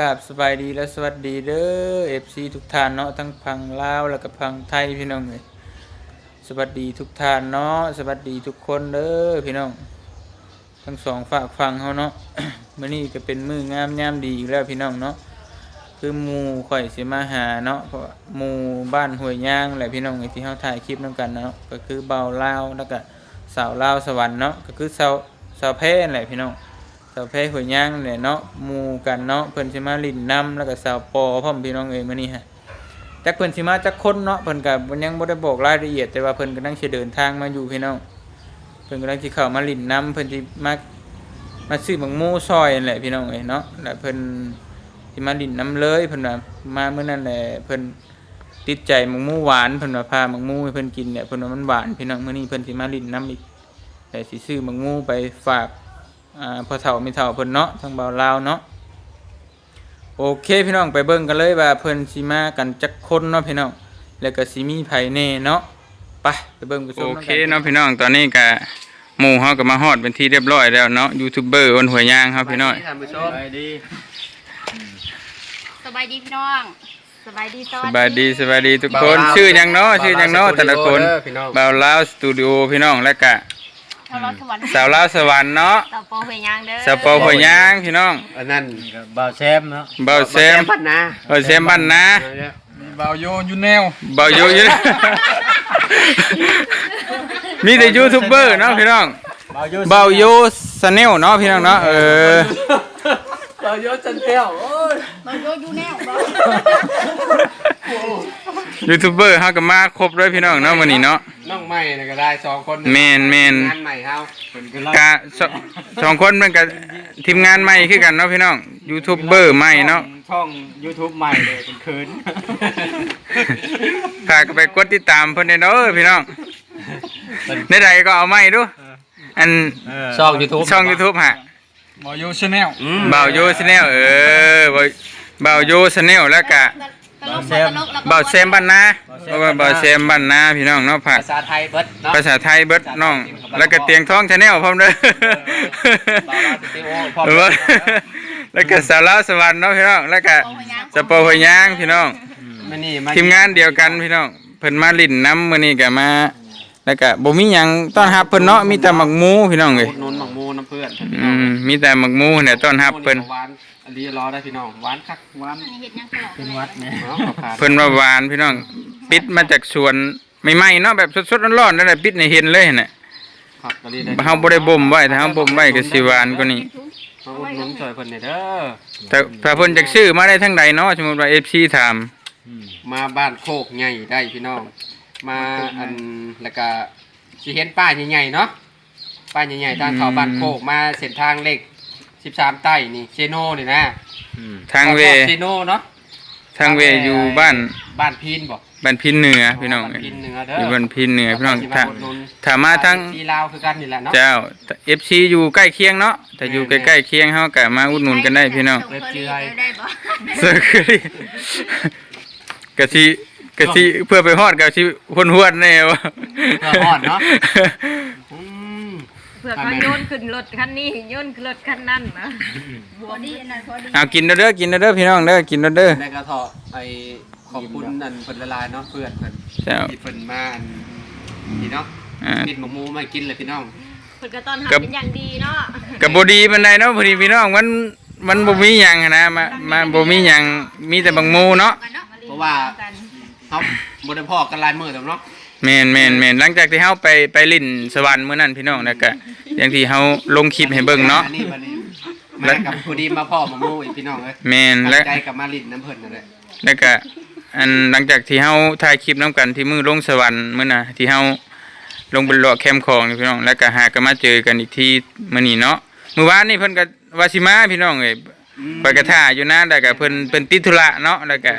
กราบสบายดีและสวัสดีเด้อ FC ทุกท่านเนาะทั้งพังลาวแล้วก็พังไทยพี่น้องเอ้ยสวัสดีทุกท่านเนาะสวัสดีทุกคนเด้อพี่น้อง ทั้งสองฝากฟังเขาเนาะมื้อนี้ก็เป็นมืองามยามดีอีกแล้วพี่น้องเนาะคือหมูข่อยสิมาหาเนาะเพราะหมูบ้านห้วยย่างแหละพี่น้องไอที่เฮาถ่ายคลิปนํกันเนาะก็คือเบาลาวแล้วก็สาวลาวสวรรค์เนาะก็คือสาวสาวแพ้นั่นแหละพี่น้อง สาวเพหัวย่างเนี่ยเนาะมูกันเนาะเพิ่นสิมาลินน้ำแล้วก็สาวปอพร้อมพี่น้องเอ้ยมื้อนี้ฮะจักเพิ่นสิมาจักคนเนาะเพิ่นก็บ่ยังบ่ได้บอกรายละเอียด แต่ว่าเพิ่นกำลังสิเดินทางมาอยู่พี่น้องเพิ่นกำลังสิเข้ามาลินน้ำเพิ่นสิมามาซื้อบักหมูซอยนั่นแหละพี่น้องเอ้ยเนาะแล้วเพิ่นสิมาลินน้ำเลยเพิ่นว่ามามื้อนั้นแหละเพิ่นติดใจบักหมูหวานเพิ่นว่าพาบักหมูให้เพิ่นกินเนี่ยเพิ่นว่ามันหวานพี่น้องมื้อนี้เพิ่นสิมาลินน้ำอีกแต่สิซื้อบักหมูไปฝาก พอเฒ่าไม่เฒ่าเพิ่นเนาะทางเบาลาวเนาะโอเคพี่น้องไปเบิ่งกันเลยว่าเพิ่นสิมากันจักคนเนาะพี่น้องแล้วก็สิมีไผแน่เนาะไปไปเบิ่งไปชมโอเคเนาะพี่น้องตอนนี้ก็หมู่เฮาก็มาฮอดเป็นที่เรียบร้อยแล้วเนาะยูทูบเบอร์อ้นหัวยางครับพี่น้องท่านผู้ชมสบายดีพี่น้องสบายดีสบายดีสบายดีทุกคนชื่อหยังเนาะชื่อหยังเนาะแต่ละคนพี่น้องเบาลาวสตูดิโอพี่น้องแล้วก็ ชาวรถสวรรค์สาวลาวสวรรค์เนาะสาวโปรเฮยางเด้อสาวปอหัวยางพี่น้องอันนั้นบ่าวแซมเนาะเบาแซมพันนะเบาแซมบ้านนามีบ่าวโยอยูแนวเบาอยู่อยู่ มีแต่ยูทูบเบอร์เนาะพี่น้องบ่าวโยเบาโยสเนลเนาะพี่น้องเนาะเออ เรายศจันเที่ยวโอ้ยมาโยอยู่แนวบ่ยูทูบเบอร์เฮาก็มาครบเลยพี่น้องเนาะวันนี้เนาะน้องใหม่นะก็ได้สองคนแมนแมนงานใหม่เฮากะสสองคนมันก็ทีมงานใหม่คือกันเนาะพี่น้องยูทูบเบอร์ใหม่เนาะช่อง YouTube ใหม่เลยเป็นคืนฝากไปกดติดตามเพิ่นได้เด้อพี่น้องในใดก็เอาใหม่ดูอันช่อง YouTube ช่อง YouTube ฮะ บ่าวโยชาแนลเบาโยชแนลเออเบาเบาโยชแนลแล้วก็ตลกแซมตลกแล้วก็เบาแซมบ้านนาเพราะว่าเบาแซมบ้านนาพี่น้องเนาะผักภาษาไทยเบิดเนาะภาษาไทยเบิดน้อง แล้วก็เตียงท้องชาแนลพร้อมเด้อ บ่าวลาวสตูดิโอพร้อมเออแล้วก็สาวลาวสวรรค์เนาะพี่น้องแล้วก็สปอหัวยยางพี่น้องมานี่มาทีมงานเดียวกันพี่น้องเพิ่นมาลิ้นน้ำมื้อนี้ก็มา แล้วก็บ่มีหยังต้อนรับเพิ่นเนาะมีแต่หมักหมูพี่น้องเอ้ยอุดหนุนหมักมูน้ำเพื่อนพี่อืน้องมมีแต่หมักหมูเนี่ยต้อนรับเพิ่นหวานอันนี้รอได้พี่น้องหวานคักหวานอันนี้เฮ็ดหยังตลอดเป็นวัดเนี่ยเนาะขอบคุณเพิ่นว่าหวานพี่น้องปิดมาจากสวนใหม่ๆเนาะแบบสดๆร้อนๆนั่นแหละปิดให้เห็นเลยน่ะครับก็ดีได้เฮาบ่ได้บ่มไว้ถ้าเฮาบ่มไว้ก็สิหวานกว่านี้ มาอุดหนุนช่วยเพิ่นหน่อยเด้อถ้าถ้าเพิ่นจักซื้อมาได้ทั้งใดเนาะสมมุติว่า FC ถาม มาบ้านโคกใหญ่ได้พี่น้อง มาอันแล้วก็สิเห็นป้ายใหญ่ๆเนาะป้ายใหญ่ๆทางเขาบ้านโคกมาเส้นทางเลข13ใต้นี่เชโนนี่นะทางเวเชโนเนาะทางเวอยู่บ้านบ้านพีนบ่บ้านพินเหนือพี่น้องบ้านพีนเหนือเด้ออยู่บ้านพินเหนือพี่น้องสิถ้ามาอุดหนุนถ้ามาทางที่ลาวคือกันนี่แหละเนาะเจ้า FC อยู่ใกล้เคียงเนาะถ้าอยู่ใกล้ๆเคียงเฮาก็มาอุดหนุนกันได้พี่น้องเว็บเจือยได้บ่เสื้อคือกะสิ กะสิเพื่อไปฮอดกะสิหวนหวนๆแน่วะเพื่อฮอดเนาะอืมเพื่อเขาโยนขึ้นรถคันนี้โยนขึ้นรถคันนั้นนะพอดีอันนั้นพอดีเอากินเด้อเด้อกินเด้อเด้อพี่น้องเด้อกินเด้อเด้อ ในกระเทาะไอ้ขอบคุณอันเพิ่นละลายเนาะเพื่อนเพิ่นเจ้าที่เพิ่นมาอันนี่เนาะอ่า กินหมูหมูมากินเลยพี่น้องเพื่อก็ต้อนรับกับ เป็นอย่างดีเนาะก็บ่ดีปานใดเนาะพอดีพี่น้องมันมันบ่มีหยังหั้นนะมามาบ่มีหยังมีแต่บางหมูเนาะกันเนาะเพราะว่า เฮาบ่ได้พอกันหลายมื้อแล้วเนาะแม่นแม่นแม่นหลังจากที่เฮาไปไปลิ้นสวรรค์มื้อนั้นพี่น้องแล้วก็อย่างที่เฮาลงคลิปให้เบิ่งเนาะอันนี้บัดนี้มากับพอดีมาพ่อหมูหมูอีกพี่น้องเอ้ยแม่นตั้และงใจกับมาลินน้ำเพิ่นนั่นแหละแล้วก็อันหลังจากที่เฮาถ่ายคลิปนํกันที่มือลงสวรรค์มื้อน่ะที่เฮาลงบนเลาะแคมป์ของนี่พี่น้องแล้วก็หากันมาเจอกันอีกที่มื้อนี้เนาะมื้อวานนี่เพิ่นก็ว่าสิมาพี่น้องเอ้ย ไปกระท่าอยู่นะแล้วก็เพิ่นเพิ่นติดธุระเนาะแล้วก็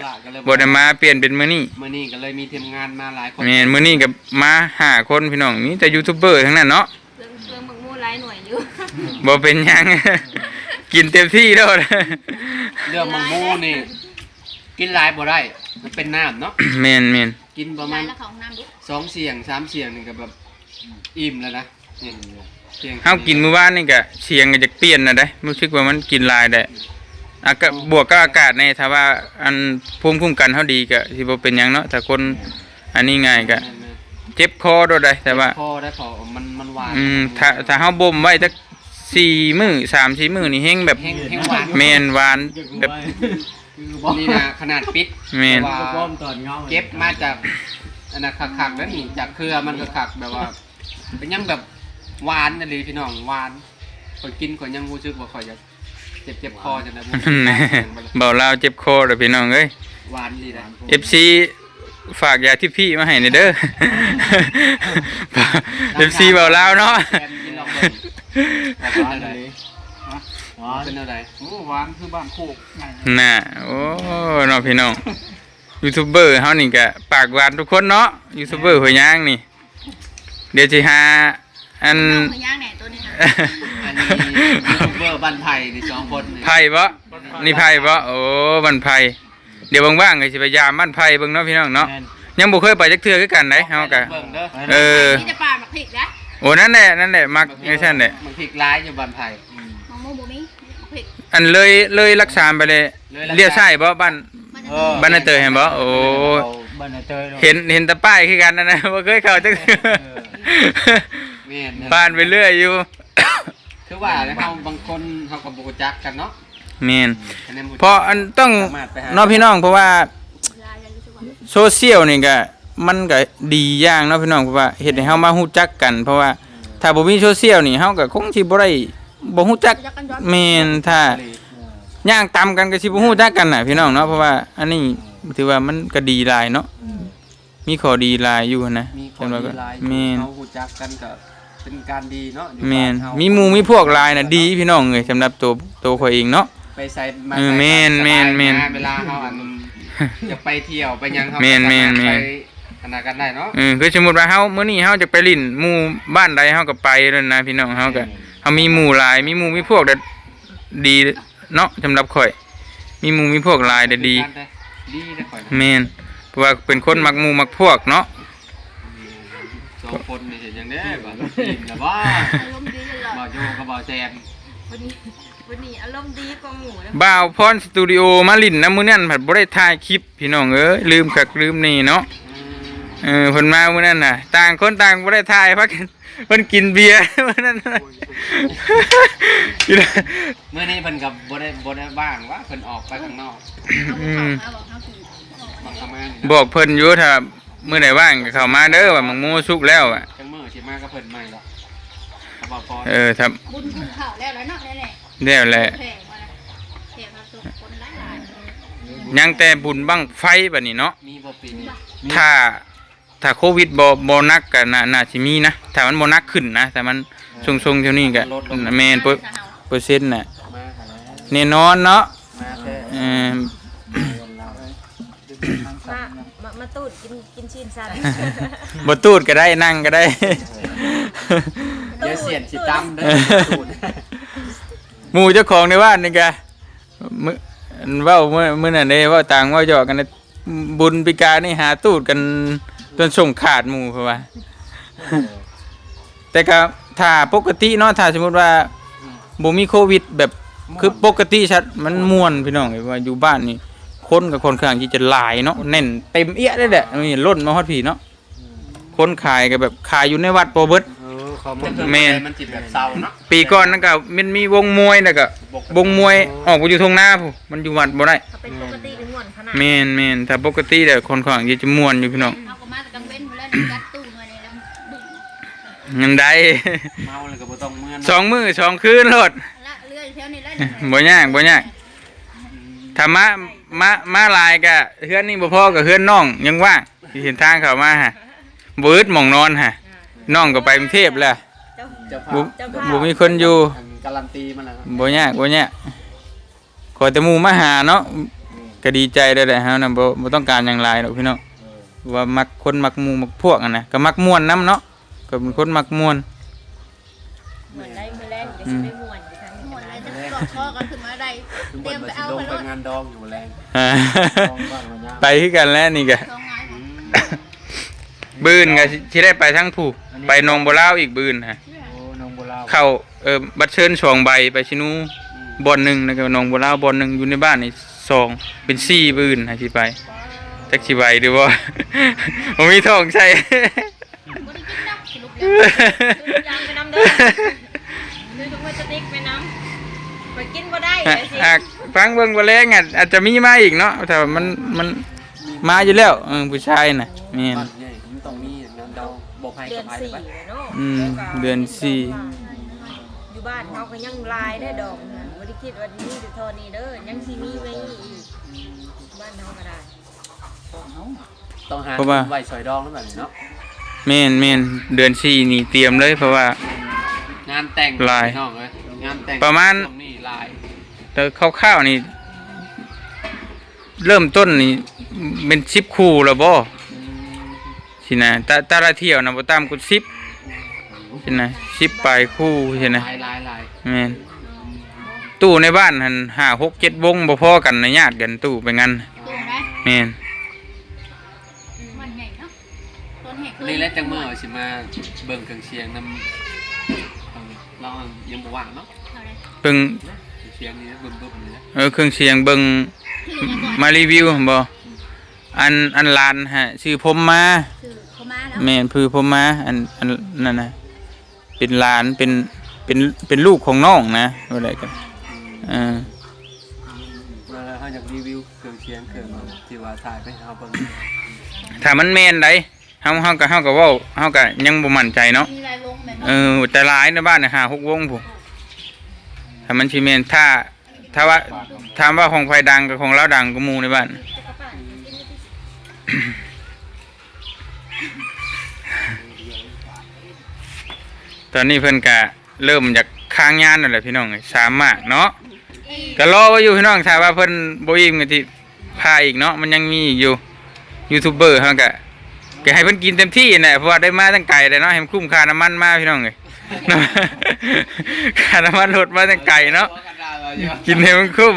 บ่ได้มาเปลี่ยนเป็นมื้อนี้มื้อนี้ก็เลยมีทีมงานมาหลายคนแม่นมื้อนี้ก็มาห้าคนพี่น้องมีแต่ยูทูบเบอร์ทั้งนั้นเนาะเรื่องเรื่องหมึกมูหลายหน่วยอยู่บ่เป็นหยังกินเต็มที่แล้วนะเรื่องหมูหมูนี่ กินหลายบ่ได้มันเป็นน้ำเนาะแม่นแม่นกินประมามาณแล้วของน้ำดิสองเสียงสามเสียงนี่ก็แบบอิ่มแล้วนะนี่เสียง เฮากินมื้อวานนี่ก็เสียงก็จะเปลี่ยนน่ะได้รู้สึกว่ามันกินหลายได้อากาศบวกกับอากาศในถ้าว่าอันภูมิคุ้มกันเฮาดีก็สิบ่เป็นหยังเนาะถ้าคนอันนี้ง่ายก็แม่นเจ็บคอโดดได้ๆแต่ว่าพอได้พอมันมันหวานอืมถ้าถ้าเฮาบ่มไว้สัก4มื้อ3 4มื้อนี่แฮงแบบแห้งแห้งหวานแม่นหวานแบบนี่นะขนาดปิดแม่นว่าเก็บมาจากอันนั้นคักๆแล้วนี่จากเครือมันก็คักแบบว่าเป็นยังแบบ หวานนั่นเลยพี่น้องหวานคนกินคนยังรู้สึกว่าข่อยจะเจ็บเจ็บคอจังได๋บ่เบาลาวเจ็บคอเด้อพี่น้องเอ้ย หวานดีนะ FC ฝากยาที่พี่มาให้หน่อยเด้อ FC เบาลาวเนาะแฟนกินลองเบิ่งว่าเป็นอะไรเป็นอะไรโอ้หวานคือบ้านโคกไงน่ะโอ้เนาะพี่น้องยูทูบเบอร์เฮานี่ก็ปากหวานทุกคนเนาะยูทูบเบอร์หัวย่างนี่ เดี๋ยวสิหา อันน้องเขาย่างไหนตัวนี้นะอันนี้ยูทูบเบอร์บ้านไผ่นี่สองคนนี่ไผ่บ่นี่ไผ่บ่โอ้บ้านไผ่เดี๋ยวว่างๆก็สิไปยามบ้านไผ่เบิ่งเนาะพี่น้องเนาะยังบ่เคยไปจักเทื่อคือกันเด้เฮาก็เบิ่งเด้อเออนี่จะปลาหมักพริกนะโอ้นั่นแหละนั่นแหละมักจังซั่นแหละมันพริกร้ายอยู่บ้านไผ่มองโมบุมิหมักพริกอันเลยเลยรักษาไปเลยเลยรักษาเลี้ยวซ้ายบ่บ้านมันจะบ้านนาเตยเห็นบ่โอ้บ้านนาเตยเห็นเห็นแต่ป้ายคือกันนั่นนะบ่เคยเข้าจักเทื่อ แม่นนะผ่านไปเรื่อยอยู่ คือว่าเฮาบางคนเฮาก็บ่รู้จักกันเนาะแม่นอันนั้นบ่เพราะอันต้องสามารถไปหา เนาะพี่น้องเพราะว่าลายยังรู้สึกว่าโซเชียลนี่ก็มันก็ดีอย่างเนาะพี่น้องเพราะว่าเฮ็ดให้เฮามาฮู้จักกัน เพราะว่าถ้าบ่มีโซเชียลนี่เฮาก็คงสิบ่ได้บ่ฮู้จักจะกันย้อนแม่นถ้า ย่างตามกันก็สิบ่ฮู้จักกันน่ะพี่น้องเนาะเพราะว่าอันนี้ถือว่ามันก็ดีหลายเนาะมีข้อดีหลายอยู่นะมีคนจำว่าก็มีหลายแม่นเฮารู้จักกันก็ เป็นการดีเนาะอยู่แม่นบ้าเฮามีหมู่มีพวกหลายน่ะดีพี่น้องเอ้ยสำหรับตัวตัวข่อยเองเนาะ ไปใส่มาเออใส่แม่นสบายแม่นแม่นะเวลาเฮาอันจะไปเที่ยวไปหยังเฮาแม่นก็แม่นสาารถแม่น ไปอันนั้นกันได้เนาะ เออคือสมมุติว่าเฮามื้อนี้เฮาจะไปลิ้นหมู่บ้านใดเฮาก็ไปนั่นนะพี่น้องเฮาก็เฮามีหมู่หลาย มีหมู่มีพวกเด้อดีเนาะสำหรับข่อย มีหมู่มีพวกหลายเด้อดีการได้ดีได้ข่อยนะแม่นเพราะว่าเป็นคนมักหมู่มักพวกเนาะ สองคนนี่เห็นอย่างนี้บ่กินแล้วบ่อารมณ์ดีเลยเหรอบ่โยกับบ่แซมวันนี้วันนี้อารมณ์ดีกว่าหมูนะบ่าวพรสตูดิโอมาลิ้นนะมื้อนั้นผัดบ่ได้ถ่ายคลิปพี่น้องเอ้ยลืมคักลืมนี่เนาะอืมเออเพิ่นมามื้อนั้นน่ะ ต่างคนต่างบ่ได้ถ่ายพักกันเพิ่นกินเบียร์มื้อนั้นน่ะกินเมื่อนี้เพิ่นกับบ่ได้บ่ได้ว่างว่าเพิ่นออกไปข้างนอกอืมเอาบอกเขาคือมาทำงานนี่นะบอกเพิ่นอยู่ถ้า มื้อไหนว่างก็เข้ามาเด้อว่ามังมูสุกแล้วอะจังมื้อสิมากับเพิ่นใหม่ละก็บ่พอเออถ้าบุญกุ่ข่าวแล้วแล้วเนาะแน่แล้วแหละๆแพงมาแล้วแพงมาสุกคนหลายยังแต่บุญบั้งไฟบัดนี้เนาะมีบ่ปีนี้ถ้าถ้าโควิดบ่บ่หนักก็น่าน่าสิมีนะถ้ามันบ่หนักขึ้นนะแต่มันทรงๆเท่านี้ก็แม่นเปอร์เปอร์เซ็นต์น่ะมาหาแล้วแน่นอนเนาะมาแท้เออ มา มามาตูดกินกินชิ้นสันบ่ตูดก็ได้นั่งก็ได้ เดี๋ยวเสียนสิตำเด้อสูตรหมู่เจ้าของในบ้านนี่กะมื้อเว้ามื้อมื้อนั้นเด้เว้าต่างเว้าหยอกกันนะบุญปิกานี่หาตูดกันจนส่งขาดหมู่เพราะว่า แต่ก็ถ้าปกติเนาะถ้าสมมุติว่าบ่มีโควิดแบบคือปกติชัดมันม่วนพี่น้องเอ้ยว่าอยู่บ้านนี่ คนกับคนข้างที่จะหลายเนาะแน่นเต็มเอี้ยเลยแหละนี่ล้นมาฮอดพี่เนาะคนขายก็แบบขายอยู่ในวัดบ่เบิด เออเขาแต่มาเพิ่นแม่น มันสิแบบเศร้าเนาะปีก่อนนั่นก็มันมีวงมวยน่ะก็วงมวยออกไปอยู่ทงหน้าผู้มันอยู่วัดบ่ได้เขาเป็นปกติเป็นม่วนขนาดแม่นแม่นถ้าปกติแต่คนข้างที่จะม่วนอยู่พี่น้องเอาก็มาแต่กังเว้นไปแล้วยัดตู้มาเลยแล้วบึ้งเงินได้ เมาเลยก็บ่ต้องเมื่อสองมื้อสองคืนโลดละเลื่อยแถวนี้แล้วบ่ยากบ่ยากถ้ามา มามาหลายก็เฮือนนี่บ่พอกับเฮือนน้อง ยังว่างที่เห็นทางเข้ามาฮะบ่อึดหม่องนอนฮะน้องก็ไปกรุงเทพแล้วเจ้าเจ้าภาบ่พบ่มีคนอยู่อันการันตีมันแล้วบ่ยากบ่ยากขอแต่หมู่มาหาเนาะก็ดีใจได้แหละฮะนะบ่บ่ต้องการหยังหลายดอกพี่น้องว่ามักคนมักหมู่มักพวกอะนะก็มักม่วนนํเนาะก็เป็นคนมักม่วน เหมือนได้มือแรกเดี๋ยวจะได้ม่วนอยู่ทางนี้หมก็ดได้เลยจะกอดคอกันถึงมาได้ถึง เตรีเพิ่ยนมว่าไปสิเอาลงไปรถไปงานดองอยู่แรงอ่าไปคือกันแล้วนี่ก็ทองงานอืมบืนก็สิสิได้ไปทั้งผู้ไปหนองบัวลาวอีกบืนฮะโอ้น้องบัวลาวเข้าเออบัตรเชิญสองใบไปชินูอืมบอนหนึ่งแล้วก็หนองบัวลาวบอนหนึ่งอยู่ในบ้านนี่สองเป็นสี่บืนหาสิไปจักสิไปหรือบ่ผมมีท้องใช่ บ่ได้กินน้ำสรุปแล้วซื้อ ยางไปน้ำเด้อซื้อถุงพลาสติกไปน้ำ ไปกินบ่ได้เลยสิอะฟังเบิ่งบ่แรงอะอาจจะมีมาอีกเนาะแต่ว่ามันมันมาอยู่แล้วเออผู้ชายน่ะแม่น บ้านใหญ่ผมต้องมีน้ำเดาบอกให้เดืกัอบนไอ้สี่ไปเนาะอืมเดือนสี่ อยู่บ้านเขาก็ยังลายได้ดอกนะบ่ได้คิดว่านี่จะเทอนี้เด้อยังสิมีไว้อีกบ้านเขาก็ได้ต้องหาเพราะว่า ไว้ซอยดองแล้วแบบนี้เนาะแม่นแม่นเดือนสี่นี่เตรียมเลยเพราะว่า งานแต่งลาย พี่น้องเลยงานแต่งประมาณตรงนี้ลาย แต่คร่าวๆนี่ เริ่มต้นนี่เป็นสิบคู่แล้วบ่สินะแต่แต่ละเที่ยวนะบ่ตามกูสิบสินะสิบปลายคู่สินะลายลายลายแม่นตู้ในบ้านหันห้าหกเจ็ดวงบ่พอกันนะญาติกันตู้ไปงั้นตัวไหมแม่นมันใหญ่เนาะต้นแหกเคยนี่แหละจังเมื่อสิมาเบิ่งเครื่องเสียงนำเอาเรายังบ่ว่างเนาะเอาเลยเบิ่ง เครื่องเสียงนี่บึ้มบึ้มนี่นะเออเครื่องเสียงเบิ่งคือยังก่อนมารีวิวบ่อันอันลานฮะชื่อผมมาคือเขามาแล้วแม่นพือผมมาอันอันนั่นนะเป็นหลานเป็นเป็นเป็นลูกของน้องนะอะไรกันอ่ามาเฮาอยากรีวิวเครื่องเสียงเครื่องที่ว่าถ่ายไปให้เฮาเบิ่งถ้ามันแม่นไดเฮาเฮาก็เฮาก็เว้าเฮาก็ยังบ่มั่นใจเนาะมีลายวงแบบเออแต่หลายในบ้านน่ะ5 6วงพุ่น ถ้ามันสิแม่นถ้าถ้าว่าถามว่าของไผดังกับของเราดังก็มูในบ้านตอนนี้เพิ่นก็เริ่มจากค้างงานนั่นแหละพี่น้องเอ้ยสามมากเนาะก็รอไว้อยู่พี่น้องถ้าว่าเพิ่นโบ่อิ่มก็สิพาอีกเนาะมันยังมีอีกอยู่ยูทูบเบอร์เฮาก็ก็ให้เพิ่นกินเต็มที่นั่นะเพราะว่าได้มาตั้งไกลเลยเนาะให้มันคุ้มค่าน้ำมันมาพี่น้องเอ้ย ค่าน้ำมันรถมาตั้งไกลเนาะกินให้มันคุ้ม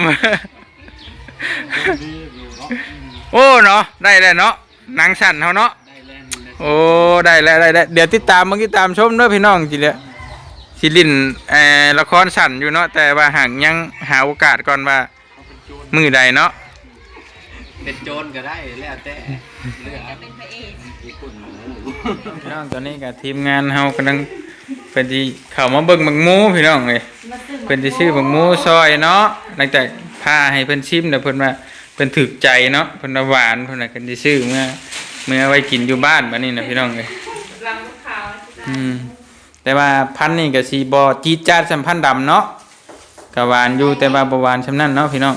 โอ้เนาะได้แล้วเนาะหนังสั่นเฮาเนาะได้แล้วนี่นะโอ้ได้แล้วได้แล้วเดี๋ยวติดตามมึงติดตามชมเด้อพี่น้องจิเลยสิลินเอ่อละครสั่นอยู่เนาะแต่ว่าหากยังหาโอกาสก่อนว่ามือใดเนาะเป็นโจรก็ได้แล้วแต่เลือกเป็นพระเอกญี่ปุ่นพี่น้องตอนนี้กับทีมงานเฮากำลัง เป็นที่เข้ามาเบิ่งบักหมูพี่น้องเลยมาซื้อเป็นที่ซื้อบักหมูซอยเนาะหลังจากพาให้เพิ่นชิมแล้วเพิ่นว่าเพิ่นถึกใจเนาะเพิ่นว่าหวานเพิ่นน่ะกันสิซื้อเมื่อเมื่อไว้กินอยู่บ้านบัดนี้นะพี่น้องเอ้ยรังลูกค้าอืมแต่ว่าพันธุ์นี่ก็สีบอจีดจาดสัมพันธ์ดำเนาะก็หวานอยู่แต่ว่าบ่หวานชำนั่นเนาะพี่น้อง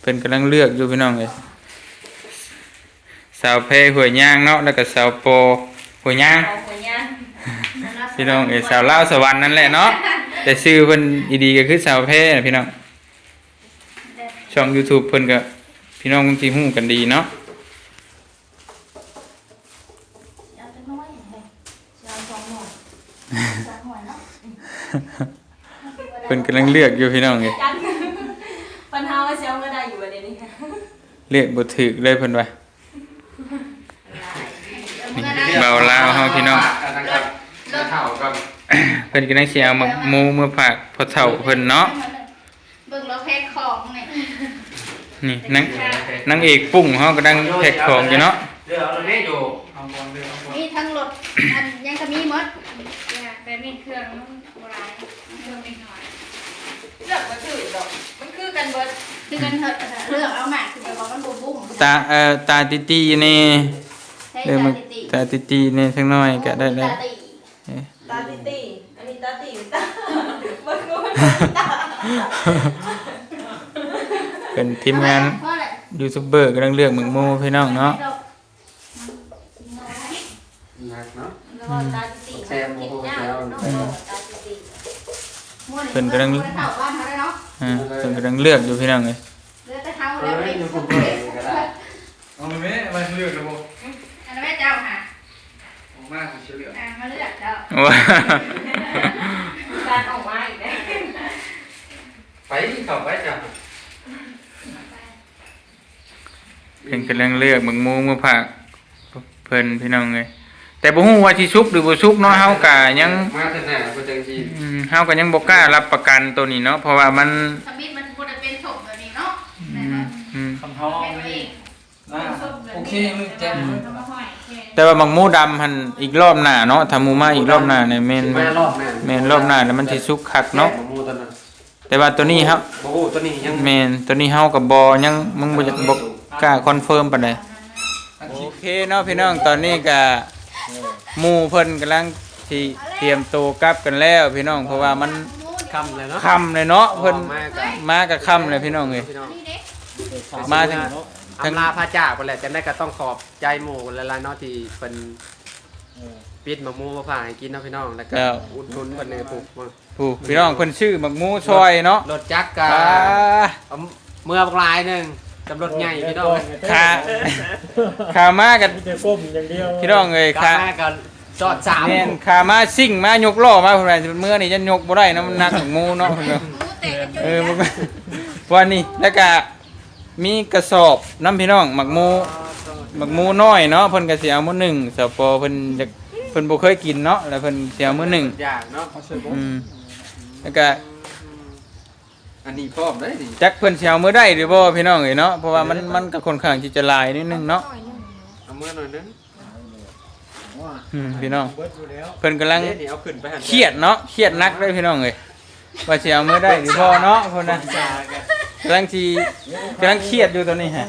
เพิ่นกำลังเลือกอยู่พี่น้องเลยสาวเพหัวยย่างเนาะแล้วก็สาวโปหัวยย่างเอาหัวย่าง พี่น้องเอ้ยสาวลาวสวรรค์นั่นแหละเนาะแต่ชื่อเพิ่นอีดีก็คือสาวเพนะพี่น้องช่อง YouTube เพิ่นก็พี่น้องคงสิฮู้กันดีเนาะเอาจะน้อยเลยจะเอาสองหน่อยสองหน่อยเนาะเพิ่นกำลังเลือกอยู่พี่น้องเอ้ยจันปัญหาว่าเซลก็ได้อยู่ประเด็นนี้เลือกบ่ถูกเลยเพิ่นว่า เบาลาวเฮาพี่น้อง เท่ากับ เพิ่นก็ได้สิเอาหมักหมูมาฝากพ่อเฒ่าเพิ่นเนาะเบิ่งแล้วแพ็คของเนี่ยนี่นางนางเอกปุ้งเฮาก็ดังแพ็คของอยู่เนาะเรือเราเล่อยู่มีทั้งรถอันยังก็มีหมดแต่มีเครื่องโบราณเครื่องนิดหน่อยเลือกมาถือดอกมันคือกันเบิดคือกันเถอะเลือกเอาหมากคือแบบว่ามันบุ้มบุ้มตาเอ่อตาติตีนี่ใช้เริ่มตามาติติตาติตีนี่สักหน่อยก็ได้แล้วตาติเอ๊ะตาติตีอันนี้ตาติตามันก็ตา เป็นทีมงานเพราะอะไรยูทูบเบอร์กำลังเลือกหมึกหมูพี่น้องเนาะนักเนาะแล้วก็ตาติตีแซมโอ้โหยาแซววน้องตาติตีเพิ่นกำลังเลือกเท้าบ้านเขาได้เนาะอ่าเพิ่นกำลังเลือกอยู่พี่น้องเอ้ยเลือกแต่เท้าเอแล้วอไปอยู่ผมก็ได้เอาไปไหมมาเลือกระบบอันนั้นแม่เจ้าค่ะออกมาเฉลี่ยอ่ามาเลือกเจ้าว้าการออกมาอีกแล้ว ไปเข้าไปจ้ะเพิ่นกำลังเลือกหมึกหมูมาฝากเพิ่นพี่น้องเอ้ยแต่บ่ฮู้ว่าสิสุกหรือบ่สุกเนาะเฮาก็ยังมาแต่หน้าบ่จังซี่อืมเฮาก็ยังบ่กล้ารับประกันตัวนี้เนาะเพราะว่ามันสมิธมันบ่ได้เป็นศพแบบนี้เนาะอืมอืมคำท้องเป็นตัวเอนี่งน่าโอเคมึงแจ้งมึงเอามาห้อยแค่แต่ว่าหมักหมูดำหั่นอีกรอบหน้าเนาะถ้าหมูมาอีกรอบหน้าเนี่ยแม่นสิมารอบหน้าแม่นรอบหน้าแล้วมันสิสุกคักเนาะบ่ฮู้ตัวนั้น แต่ว่าตัวนี้ครับบ่ฮู้ตัวนี้ยังแม่นตัวนี้เฮากับบ่ยังมึงบ่อยากบ่กล้าคอนเฟิร์มปานใดโอเคเนาะพี่น้องตอนนี้ก็หมู่เพิ่นกำลังสิเตรียมตัวกลับกันแล้ว พี่น้องเพราะว่ามันคำเลยเนาะค่ำเลยเนาะเพิ่นออกมาก็มาก็ค่ำเลยพี่น้องเอ้ยพี่น้องนี่เด็กมาถึง อำลาพระจากไปแหละจะได้ก็ต้องขอบใจหมู่หลายๆเนาะที่เป็น ปิดมะม่วงมาผ่าให้กินเนาะพี่น้องแล้วก็แล้ว อุดหนุนเพิ่นในปลูกมาผู้พี่น้องเพิ่นชื่อหมักหมูซอยเนาะรถจักรกะอ่าเอาเมื่อบักลายหนึงจำรถใหญ่พี่น้องขาขามากันจะก้มอย่างเดียวพี่น้องเอ้ยกลับขามากันจอดสามแม่นขามาซิ่งมายกล้อมาเพิ่นว่าเมื่อนี่จะยกบ่ได้นะมันหนักหมักหมูเนาะเพิ่นว่า หมูเตะกันอยู่เออมันก็วันนี้แล้วก็มีกระสอบน้ำพี่น้องหมักหมู หมักหมูน้อยเนาะเพิ่นก็สิเอามื้อหนึ่งสปอเพิ่นจะเพิ่นบ่เคยกินเนาะแล้วเพิ่นสิเอามื้อหนึ่งอย่างเนาะอืมแล้วก็อันนี้พร้อมได้ดิจักเพิ่นสิเอามื้อได้หรือบ่พี่น้องเอ้ยเนาะเพราะว่ามันมันก็ค่อนข้างที่จะหลายนิดนึงเนาะเอามื่อหน่อยนึงอืมพี่น้องเบิดอยู่แล้วเพิ่นกำลังเดี๋ยวนี่เอาขึ้นไปหันเครียดเนาะเครียดหนักเลยพี่น้องเอ้ยว่าสิเอามื้อได้หรือบ่เนาะเพิ่นน่ะกำลังสิกำลังเครียดอยู่ตอนนี้ฮะ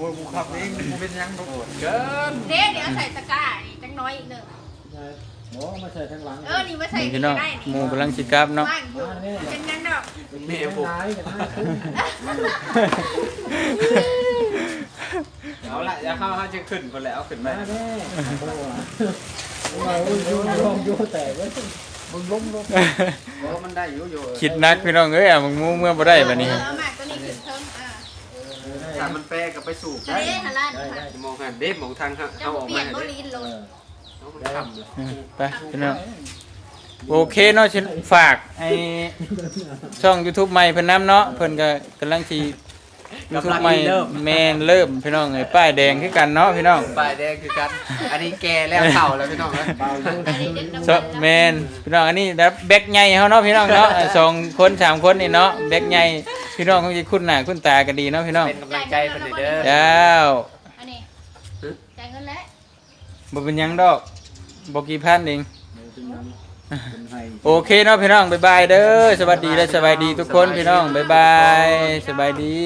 โอ้ยกูขับเองกูเป็นยังบ่เกินเด็กเดี๋ยวใส่ตะกร้านี่จังน้อยอีกหนึ่งหมอมาใส่ทางหลังเออนี่มาใส่นี่นี่พี่น้องได้หมูนี่กำลังสิกลับเนาะ ว่างอยู่เป็นยังดอกแม่ผมร้ายกันหน้าคุ้มเอาละอย่าเข้าเขาจะขึ้นไปแล้วเอาขึ้นไปมาแน่โอ้โหมาอุ้ยโยนลงโยนแตกเลยมึงล้มลงเพราะมันได้อยู่อยู่คิดนักพี่น้องเอ้ยอะมึงงูเมื่อบ่ได้บัดนี้ เออเอามาตัวนี้ขึ้นเทิงอ่า ถ้ามันแปรกับไปสู่จะได้ได้หันล้านได้ได้มองหันเด็บมองทางเขาจะเอาออกเปลี่มายนให้บ่เด็ลีนลงเอามันทำเลยอืมไปพี่น้องโอเคเนาะฉันฝากไอ้ช่อง YouTube ใหม่เพิ่นนํเนาะเพิ่นก็กำลังสิ YouTube ใหม่แม่นเริ่มพี่น้องไอ้ป้ายแดงคือกันเนาะพี่น้องปลายแดงคือกัน อันนี้แก่แล้วเข่าแล้วพี่น้องนะเบาโยนอันนี้เด็กน้ำซะแม่นพี่น้องอันนี้แบบแบ็คใหญ่เฮาเนาะพี่น้องเนาะอะสองคนสามคนนี่เนาะแบ็คใหญ่ พี่น้องคงสิคุ้นหน้าคุ้นตากันดีเนาะพี่น้องเป็นกำลังใจเพิ่นเด้อเจ้าอันนี้จ่ายเงินแล้วบ่เป็นหยังดอกบ่กี่พันเองเป็นไห้โอเคเนาะพี่น้องบ๊ายบายเด้อสวัสดีและสบายดีทุกคนพี่น้องบ๊ายบายสบายดี